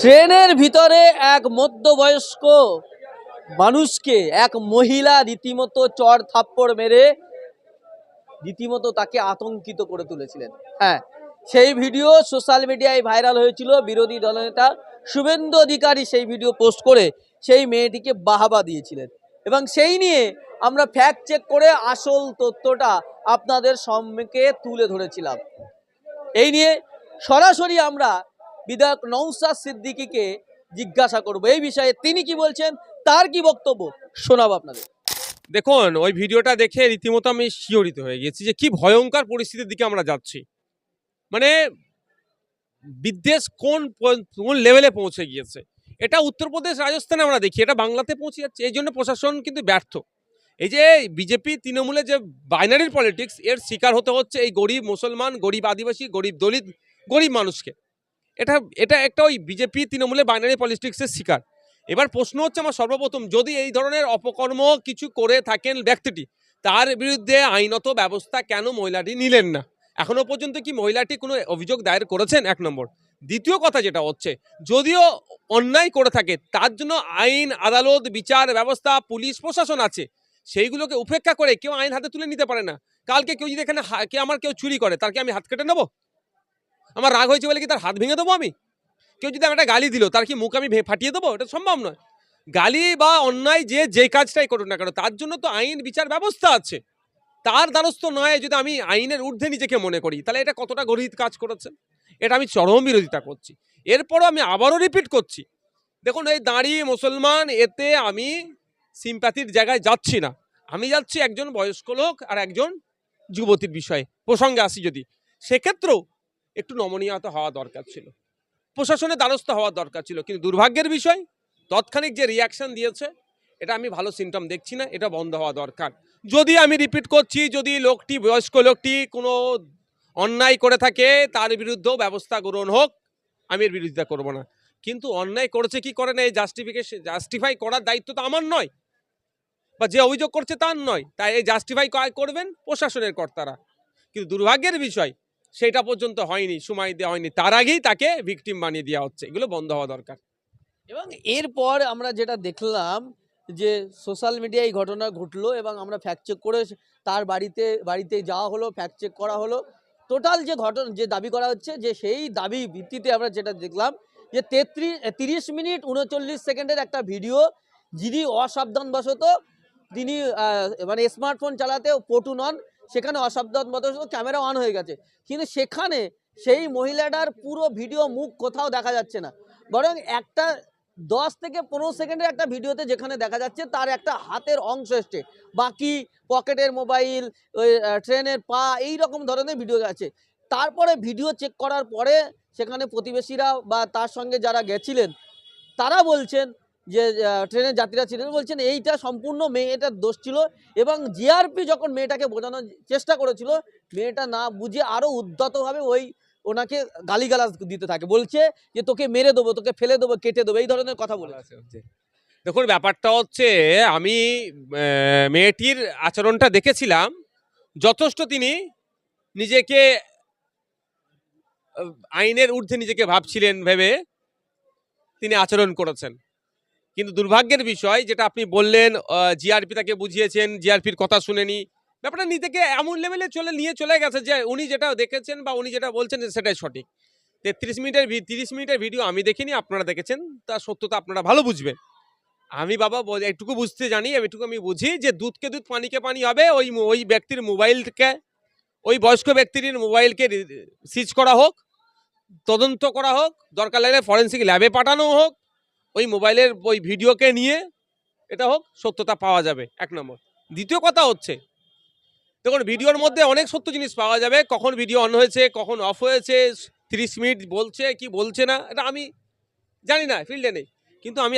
ট্রেনের ভিতরে এক মধ্যবয়স্ক মানুষকে, এক মহিলা রীতিমতো চর থাপ্পড় মেরে রীতিমতো তাকে আতঙ্কিত করে তুলেছিলেন। হ্যাঁ সেই ভিডিও সোশ্যাল মিডিয়ায় ভাইরাল হয়েছিল। বিরোধী দলনেতা শুভেন্দু অধিকারী সেই ভিডিও পোস্ট করে সেই মেয়েটিকে বাহাবা দিয়েছিলেন। এবং সেই নিয়ে আমরা ফ্যাক্ট চেক করে আসল তথ্যটা আপনাদের সম্মুখে তুলে ধরেছিলাম। এই নিয়ে সরাসরি আমরা বিধায়ক নৌসাদ সিদ্দিকীকে জিজ্ঞাসা করব। এই বিষয়ে তিনি কি বলছেন, তার কি বক্তব্য, শোনাবো আপনাদের। দেখুন, ওই ভিডিওটা দেখে রীতিমতো আমি শিহরিত হয়ে গেছি যে কি ভয়ঙ্কর পরিস্থিতির দিকে আমরা যাচ্ছি। মানে বিদ্বেষ কোন কোন লেভেলে পৌঁছে গিয়েছে? এটা উত্তরপ্রদেশ, রাজস্থানে আমরা দেখি, এটা বাংলাতে পৌঁছে যাচ্ছে, এই জন্য প্রশাসন কিন্তু ব্যর্থ। এই যে বিজেপি তৃণমূলে যে বাইনারির পলিটিক্স, এর শিকার হতে হচ্ছে এই গরিব মুসলমান, গরিব আদিবাসী, গরিব দলিত, গরিব মানুষকে। এটা এটা একটা ওই বিজেপি তৃণমূলের বাইনারি পলিটিক্সের শিকার। এবার প্রশ্ন হচ্ছে আমার সর্বপ্রথম, যদি এই ধরনের অপকর্ম কিছু করে থাকেন ব্যক্তিটি, তার বিরুদ্ধে আইনত ব্যবস্থা কেন মহিলাটি নিলেন না? এখনও পর্যন্ত কি মহিলাটি কোনো অভিযোগ দায়ের করেছেন? এক নম্বর। দ্বিতীয় কথা যেটা হচ্ছে, যদিও অন্যায় করে থাকে, তার জন্য আইন, আদালত, বিচার ব্যবস্থা, পুলিশ, প্রশাসন আছে। সেইগুলোকে উপেক্ষা করে কেউ আইন হাতে তুলে নিতে পারে না। কালকে কেউ যদি এখানে কে আমার কেউ চুরি করে, তার কি আমি হাত কেটে নেব? আমার রাগ হয়েছে বলে কি তার হাত ভেঙে দেবো আমি? কেউ যদি আমার একটা গালি দিল, তার কি মুখ আমি ফাটিয়ে দেবো? এটা সম্ভব নয়। গালি বা অন্যায় যে যে কাজটাই করুক না কেন, তার জন্য তো আইন, বিচার ব্যবস্থা আছে। তার দ্বারস্থ নয় যদি আমি আইনের ঊর্ধ্বে নিজেকে মনে করি। তাহলে এটা কতটা গরিব কাজ করেছে? এটা আমি চরম বিরোধিতা করছি। এরপরও আমি আবারও রিপিট করছি। দেখুন, এই দাঁড়িয়ে মুসলমান, এতে আমি সিম্প্যাথির জায়গায় যাচ্ছি না। আমি যাচ্ছি একজন বয়স্ক লোক আর একজন যুবতীর বিষয়ে। প্রসঙ্গে আসি যদি। সেক্ষেত্রেও একটু নমনীয়তা হওয়া দরকার ছিল। প্রশাসনের দ্বারস্থ হওয়ার দরকার ছিল, কিন্তু দুর্ভাগ্যের বিষয়, তৎক্ষণিক যে রিয়াকশন দিয়েছে, এটা আমি ভালো সিমটম দেখছি না, এটা বন্ধ হওয়া দরকার। যদি আমি রিপিট করছি, যদি লোকটি, বয়স্ক লোকটি কোনো অন্যায় করে থাকে, তার বিরুদ্ধেও ব্যবস্থা গ্রহণ হোক, আমি এর বিরোধিতা করব না। কিন্তু অন্যায় করেছে কি করে না, এই জাস্টিফিকেশন জাস্টিফাই করার দায়িত্ব তো আমার নয়। বা যে অভিযোগ করছে তার নয়। তাই এই জাস্টিফাই করবেন প্রশাসনের কর্তারা। কিন্তু দুর্ভাগ্যের বিষয় সেটা পর্যন্ত হয়নি, সময় দেওয়া হয়নি। তার আগেই তাকে ভিকটিম বানিয়ে দেওয়া হচ্ছে। এগুলো বন্ধ হওয়া দরকার। এবং এরপর আমরা যেটা দেখলাম যে সোশ্যাল মিডিয়ায় এই ঘটনা ঘটলো এবং আমরা ফ্যাক্ট চেক করে তার বাড়িতে বাড়িতে যাওয়া হলো ফ্যাক্ট চেক করা হলো। টোটাল যে ঘটনা, যে দাবি করা হচ্ছে, যে সেই দাবি ভিত্তিতে আমরা যেটা দেখলাম যে তেত্রিশ তিরিশ মিনিট উনচল্লিশ সেকেন্ডের একটা ভিডিও, যিনি অসাবধানবশত তিনি মানে স্মার্টফোন চালাতে পটু নন। সেখানে অসাবধানবশত ক্যামেরা অন হয়ে গেছে। কিন্তু সেখানে সেই মহিলাটার পুরো ভিডিও মুখ কোথাও দেখা যাচ্ছে না। বরং একটা দশ থেকে পনেরো সেকেন্ডের একটা ভিডিওতে যেখানে দেখা যাচ্ছে, তার একটা হাতের অংশ এসছে। বাকি পকেটের মোবাইল, ওই ট্রেনের পা, এই রকম ধরনের ভিডিও আছে। তারপরে ভিডিও চেক করার পরে সেখানে প্রতিবেশীরা বা তার সঙ্গে যারা গেছিলেন, তারা বলছেন যে ট্রেনের যাত্রীরা ছিলেন বলছেন, এইটা সম্পূর্ণ মেয়েটার দোষ ছিল। এবং জিআরপি যখন মেয়েটাকে বোঝানোর চেষ্টা করেছিল, মেয়েটা না বুঝে আরও উদ্ধতভাবে ওই ওনাকে গালিগালাজ দিতে থাকে। বলছে যে, তোকে মেরে দেবো, তোকে ফেলে দেবো, কেটে দেবো, এই ধরনের কথা বলে। দেখুন, ব্যাপারটা হচ্ছে, আমি মেয়েটির আচরণটা দেখেছিলাম। যথেষ্ট তিনি নিজেকে আইনের ঊর্ধ্বে নিজেকে ভাবছিলেন ভেবে তিনি আচরণ করেছেন। কিন্তু দুর্ভাগ্যের বিষয়, যেটা আপনি বললেন জিআরপি তাকে বুঝিয়েছেন জিআরপির কথা শুনেনি। ব্যাপারটা নিজেকে এমন লেভেলে চলে, নিয়ে চলে গেছে যে উনি যেটা দেখেছেন বা উনি যেটা বলছেন সেটাই সঠিক। তেত্রিশ মিনিটের তিরিশ মিনিটের ভিডিও আমি দেখিনি, আপনারা দেখেছেন। তার সত্যতা আপনারা ভালো বুঝবেন। আমি বাবা একটুকু বুঝতে জানি, এটুকু আমি বুঝি যে দুধকে দুধ পানিকে পানি হবে, ওই ওই ব্যক্তির মোবাইলকে, ওই বয়স্ক ব্যক্তির মোবাইলকে সিজ করা হোক, তদন্ত করা হোক, দরকার লাগলে ফরেন্সিক ল্যাবে পাঠানো হোক ওই মোবাইলের ওই ভিডিওকে নিয়ে এটা হোক, সত্যতা পাওয়া যাবে, এক নম্বর। দ্বিতীয় কথা হচ্ছে, দেখুন, ভিডিওর মধ্যে অনেক সত্য জিনিস পাওয়া যাবে, কখন ভিডিও অন হয়েছে, কখন অফ হয়েছে, তিরিশ মিনিট বলছে, কি বলছে না, এটা আমি জানি না ফিল্ডে নেই। কিন্তু আমি